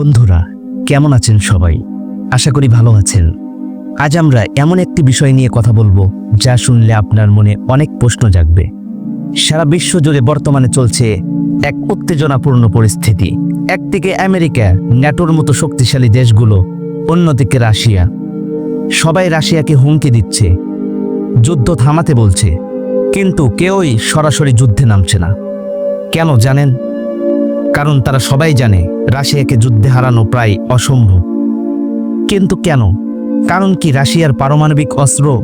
বন্ধুরা, কেমন আছেন সবাই? আশা করি ভালো আছেন। আজ আমরা এমন একটি বিষয় নিয়ে কথা বলব, যা শুনলে আপনার মনে অনেক প্রশ্ন জাগবে। সারা বিশ্ব জুড়ে বর্তমানে চলছে এক উত্তেজনাপূর্ণ পরিস্থিতি। একদিকে আমেরিকা, ন্যাটোর মতো শক্তিশালী দেশগুলো, অন্যদিকে রাশিয়া। সবাই রাশিয়াকে হুমকি দিচ্ছে, যুদ্ধ থামাতে বলছে, কিন্তু কেউই সরাসরি যুদ্ধে নামছে না। কেন জানেন? কারণ তারা সবাই জানে রাশিয়াকে যুদ্ধে হারানো প্রায় অসম্ভব। কিন্তু কেন? কারণ কি রাশিয়ার পারমাণবিক অস্ত্র?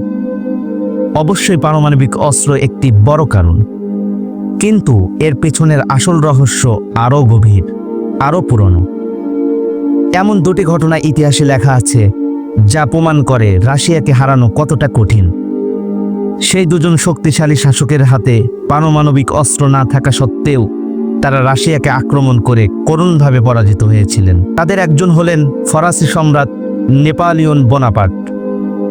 অবশ্যই পারমাণবিক অস্ত্র একটি বড় কারণ। কিন্তু এর পেছনের আসল রহস্য আরও গভীর, আরও পুরনো। এমন দুটি ঘটনা ইতিহাসে লেখা আছে, যা প্রমাণ করে রাশিয়াকে হারানো কতটা কঠিন। সেই দুজন শক্তিশালী শাসকের হাতে পারমাণবিক অস্ত্র না থাকা সত্ত্বেও তারা রাশিয়াকে আক্রমণ করে করুণভাবে পরাজিত হয়েছিলেন। তাদের একজন হলেন ফরাসি সম্রাট নেপালিয়ন বোনাপার্ট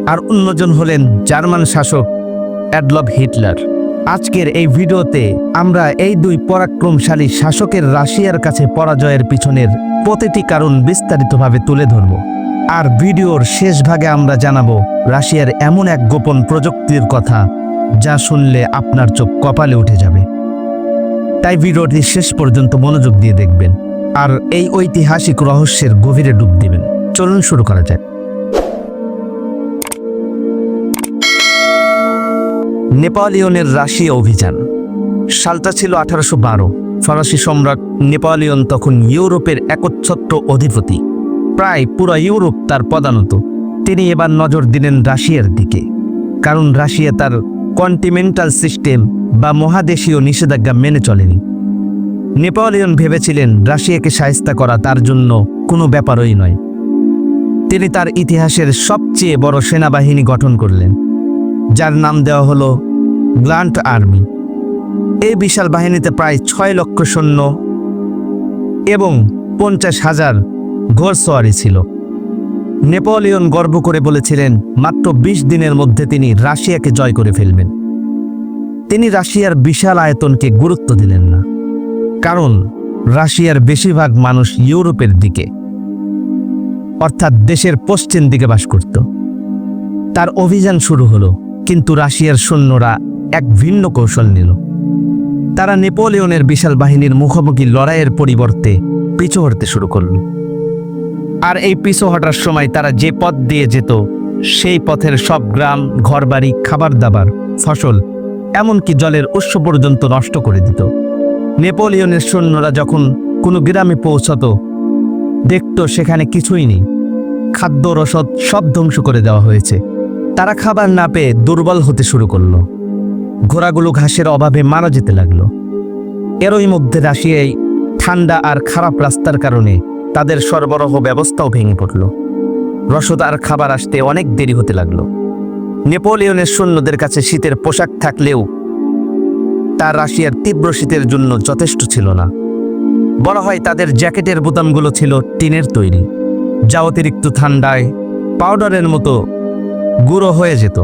আর অন্যজন হলেন জার্মান শাসক অ্যাডলফ হিটলার। আজকের এই ভিডিওতে আমরা এই দুই পরাক্রমশালী শাসকের রাশিয়ার কাছে পরাজয়ের পিছনের প্রতিটি কারণ বিস্তারিতভাবে তুলে ধরব। আর ভিডিওর শেষ ভাগে আমরা জানাব রাশিয়ার এমন এক গোপন প্রযুক্তির কথা যা শুনলে আপনার চোখ কপালে উঠে যাবে। তাই ভিডিওটি শেষ পর্যন্ত মনোযোগ দিয়ে দেখবেন। আর এই ঐতিহাসিক রহস্যের গভীরে ডুব দিবেন। চলুন শুরু করা যাক। নেপালিয়নের রাশিয়া অভিযান। সালটা ছিল আঠারোশো বারো। ফরাসি সম্রাট নেপালিয়ন তখন ইউরোপের একচ্ছত্র অধিপতি। প্রায় পুরো ইউরোপ তার পদানত। তিনি এবার নজর দিলেন রাশিয়ার দিকে। কারণ রাশিয়া তার কন্টিনেন্টাল সিস্টেম বা মহাদেশীয় নিষেধাজ্ঞা মেনে চলেনি। নেপালিয়ন ভেবেছিলেন রাশিয়াকে সায়স্তা করা তার জন্য কোনো ব্যাপারই নয়। তিনি তার ইতিহাসের সবচেয়ে বড় সেনাবাহিনী গঠন করলেন, যার নাম দেওয়া হলো গ্লান্ট আর্মি। এই বিশাল বাহিনীতে প্রায় ছয় লক্ষ সৈন্য এবং পঞ্চাশ হাজার ঘোড়সওয়ারি ছিল। নেপোলিয়ন গর্ব করে বলেছিলেন, মাত্র ২০ দিনের মধ্যে তিনি রাশিয়াকে জয় করে ফেলবেন। তিনি রাশিয়ার বিশাল আয়তনকে গুরুত্ব দিলেন না। কারণ, রাশিয়ার বেশিরভাগ মানুষ ইউরোপের দিকে, অর্থাৎ দেশের পশ্চিম দিকে বাস করত। তার অভিযান শুরু হলো, কিন্তু রাশিয়ার সৈন্যরা এক ভিন্ন কৌশল নিল। তারা নেপোলিয়নের বিশাল বাহিনীর মুখোমুখি লড়াইয়ের পরিবর্তে পিছু হটতে শুরু করল। আর এই পিছু হটার সময় তারা যে পথ দিয়ে যেত, সেই পথের সব গ্রাম, ঘরবাড়ি খাবার দাবার ফসল, এমনকি জলের উৎস পর্যন্ত নষ্ট করে দিত। নেপোলিয়নের সৈন্যরা যখন কোনো গ্রামে পৌঁছত, দেখত সেখানে কিছুই নেই। খাদ্য রসদ সব ধ্বংস করে দেওয়া হয়েছে। তারা খাবার না পেয়ে দুর্বল হতে শুরু করল। ঘোড়াগুলো ঘাসের অভাবে মারা যেতে লাগল। এরই মধ্যে রাশিয়ায় ঠান্ডা আর খারাপ রাস্তার কারণে তাদের সরবরাহ ব্যবস্থাও ভেঙে পড়ল। রসদ আর খাবার আসতে অনেক দেরি হতে লাগল। নেপোলিয়নের সৈন্যদের কাছে শীতের পোশাক থাকলেও তা রাশিয়ার তীব্র শীতের জন্য যথেষ্ট ছিল না। বলা হয় তাদের জ্যাকেটের বোতামগুলো ছিল টিনের তৈরি, যা অতিরিক্ত ঠান্ডায় পাউডারের মতো গুঁড়ো হয়ে যেত।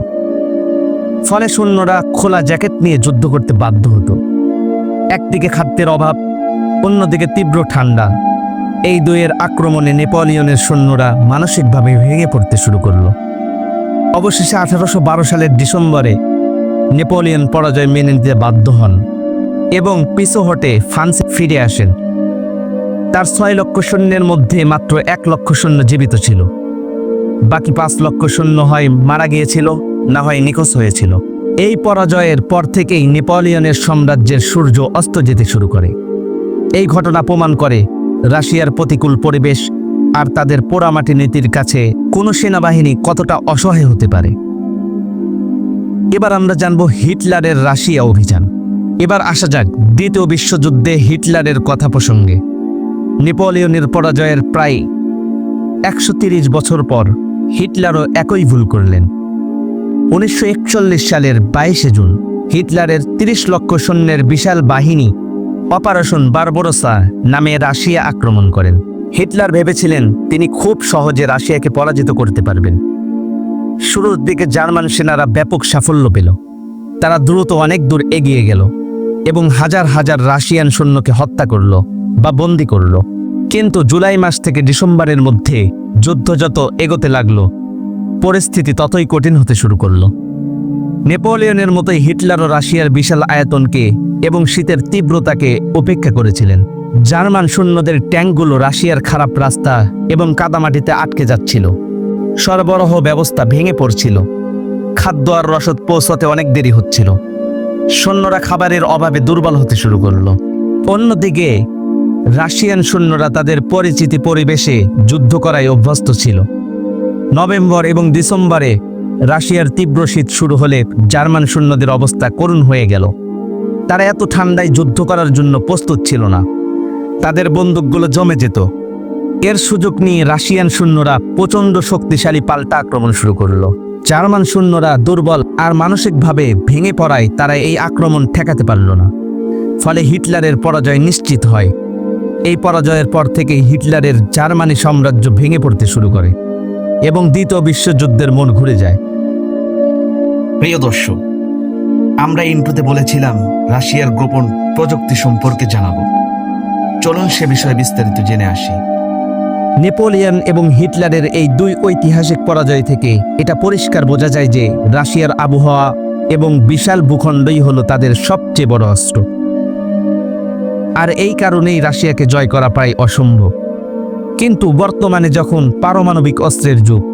ফলে সৈন্যরা খোলা জ্যাকেট নিয়ে যুদ্ধ করতে বাধ্য হতো। একদিকে খাদ্যের অভাব, অন্যদিকে তীব্র ঠান্ডা। এই দুয়ের আক্রমণে নেপোলিয়নের সৈন্যরা মানসিকভাবে ভেঙে পড়তে শুরু করল। অবশেষে আঠারোশো বারো সালের ডিসেম্বরে নেপোলিয়ন পরাজয় মেনে নিতে বাধ্য হন এবং পিছু হটে ফ্রান্সে ফিরে আসেন। তার ছয় লক্ষ সৈন্যের মধ্যে মাত্র এক লক্ষ সৈন্য জীবিত ছিল। বাকি পাঁচ লক্ষ সৈন্য হয় মারা গিয়েছিল, না হয় নিখোঁজ হয়েছিল। এই পরাজয়ের পর থেকেই নেপোলিয়নের সাম্রাজ্যের সূর্য অস্ত যেতে শুরু করে। এই ঘটনা প্রমাণ করে রাশিয়ার প্রতিকূল পরিবেশ আর তাদের পোড়ামাটি নীতির কাছে কোনো সেনাবাহিনী কতটা অসহায় হতে পারে? এবার আমরা জানব হিটলারের রাশিয়া অভিযান। এবার আসা যাক দ্বিতীয় বিশ্বযুদ্ধে হিটলারের কথা প্রসঙ্গে। নেপোলিয়নের পরাজয়ের প্রায় একশো বছর পর হিটলারও একই ভুল করলেন। উনিশশো একচল্লিশ সালের বাইশে জুন হিটলারের ৩০ লক্ষ সৈন্যের বিশাল বাহিনী অপারেশন বারবরসা নামে রাশিয়া আক্রমণ করেন। হিটলার ভেবেছিলেন তিনি খুব সহজে রাশিয়াকে পরাজিত করতে পারবেন। শুরুর দিকে জার্মান সেনারা ব্যাপক সাফল্য পেল। তারা দ্রুত অনেক দূর এগিয়ে গেল এবং হাজার হাজার রাশিয়ান সৈন্যকে হত্যা করল বা বন্দি করল। কিন্তু জুলাই মাস থেকে ডিসেম্বরের মধ্যে যুদ্ধ যত এগোতে লাগল, পরিস্থিতি ততই কঠিন হতে শুরু করল। নেপোলিয়নের মতোই হিটলারও রাশিয়ার বিশাল আয়তনকে এবং শীতের তীব্রতাকে উপেক্ষা করেছিলেন। জার্মান সৈন্যদের ট্যাঙ্কগুলো রাশিয়ার খারাপ রাস্তা এবং কাদামাটিতে আটকে যাচ্ছিল। সরবরাহ ব্যবস্থা ভেঙে পড়ছিল। খাদ্য আর রসদ পৌঁছাতে অনেক দেরি হচ্ছিল। সৈন্যরা খাবারের অভাবে দুর্বল হতে শুরু করল। অন্যদিকে, রাশিয়ান সৈন্যরা তাদের পরিচিতি পরিবেশে যুদ্ধ করায় অভ্যস্ত ছিল। নভেম্বর এবং ডিসেম্বরে রাশিয়ার তীব্র শীত শুরু হলে জার্মান সৈন্যদের অবস্থা করুণ হয়ে গেল। তারা এত ঠান্ডায় যুদ্ধ করার জন্য প্রস্তুত ছিল না। তাদের বন্দুকগুলো জমে যেত। এর সুযোগ নিয়ে রাশিয়ান সৈন্যরা প্রচণ্ড শক্তিশালী পাল্টা আক্রমণ শুরু করল। জার্মান সৈন্যরা দুর্বল আর মানসিকভাবে ভেঙে পড়ায় তারা এই আক্রমণ ঠেকাতে পারল না। ফলে হিটলারের পরাজয় নিশ্চিত হয়। এই পরাজয়ের পর থেকে হিটলারের জার্মানি সাম্রাজ্য ভেঙে পড়তে শুরু করে এবং দ্বিতীয় বিশ্বযুদ্ধের মন ঘুরে যায়। প্রিয় দর্শক, আমরা ইন্টুতে বলেছিলাম রাশিয়ার গোপন প্রযুক্তি সম্পর্কে জানাব। চলুন সে বিষয়ে বিস্তারিত জেনে আসি। নেপোলিয়ন এবং হিটলারের এই দুই ঐতিহাসিক পরাজয় থেকে এটা পরিষ্কার বোঝা যায় যে রাশিয়ার আবহাওয়া এবং বিশাল ভূখণ্ডই হলো তাদের সবচেয়ে বড় অস্ত্র। আর এই কারণেই রাশিয়াকে জয় করা প্রায় অসম্ভব। কিন্তু বর্তমানে যখন পারমাণবিক অস্ত্রের যুগ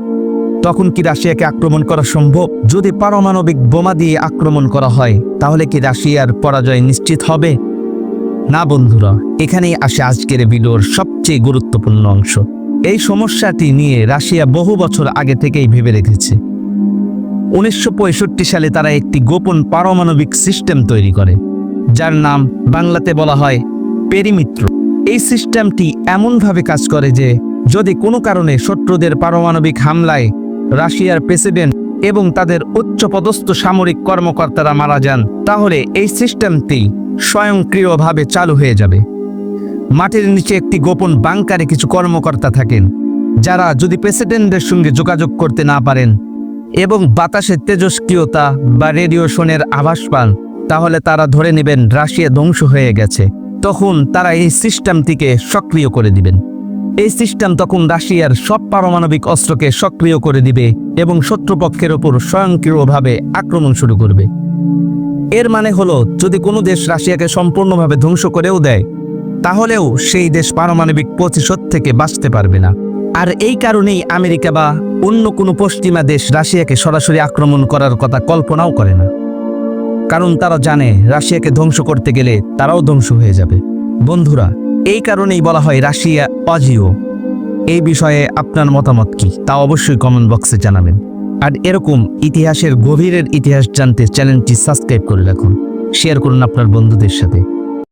তখন কি রাশিয়াকে আক্রমণ করা সম্ভব? যদি পারমাণবিক বোমা দিয়ে আক্রমণ করা হয়, তাহলে কি রাশিয়ার পরাজয় নিশ্চিত হবে? না বন্ধুরা, এখানেই আসে আজকের ভিডিওর সবচেয়ে গুরুত্বপূর্ণ অংশ। এই সমস্যাটি নিয়ে রাশিয়া বহু বছর আগে থেকেই ভেবে রেখেছে। উনিশশো পঁয়ষট্টি সালে তারা একটি গোপন পারমাণবিক সিস্টেম তৈরি করে, যার নাম বাংলাতে বলা হয় পেরিমিত্র। এই সিস্টেমটি এমনভাবে কাজ করে যে, যদি কোনো কারণে শত্রুদের পারমাণবিক হামলায় রাশিয়ার প্রেসিডেন্ট এবং তাদের উচ্চপদস্থ সামরিক কর্মকর্তারা মারা যান, তাহলে এই সিস্টেমটি স্বয়ংক্রিয়ভাবে চালু হয়ে যাবে। মাটির নিচে একটি গোপন বাংকারে কিছু কর্মকর্তা থাকেন, যারা যদি প্রেসিডেন্টের সঙ্গে যোগাযোগ করতে না পারেন এবং বাতাসের তেজস্ক্রিয়তা বা রেডিয়েশনের আভাস পান, তাহলে তারা ধরে নেবেন রাশিয়া ধ্বংস হয়ে গেছে। তখন তারা এই সিস্টেমটিকে সক্রিয় করে দিবেন। এই সিস্টেম তখন রাশিয়ার সব পারমাণবিক অস্ত্রকে সক্রিয় করে দিবে এবং শত্রুপক্ষের ওপর স্বয়ংক্রিয়ভাবে আক্রমণ শুরু করবে। এর মানে হলো, যদি কোনো দেশ রাশিয়াকে সম্পূর্ণভাবে ধ্বংস করেও দেয়, তাহলেও সেই দেশ পারমাণবিক প্রতিশোধ থেকে বাঁচতে পারবে না। আর এই কারণেই আমেরিকা বা অন্য কোনো পশ্চিমা দেশ রাশিয়াকে সরাসরি আক্রমণ করার কথা কল্পনাও করে না। কারণ তারা জানে, রাশিয়াকে ধ্বংস করতে গেলে তারাও ধ্বংস হয়ে যাবে। বন্ধুরা এই কারণেই বলা হয় রাশিয়া অজিও। এই বিষয়ে আপনার মতামত কি? তা অবশ্যই কমেন্ট বক্সে জানাবেন। আর এরকম ইতিহাসের গভীরের ইতিহাস জানতে চ্যানেলটি সাবস্ক্রাইব করে রাখুন। শেয়ার করুন আপনার বন্ধুদের সাথে।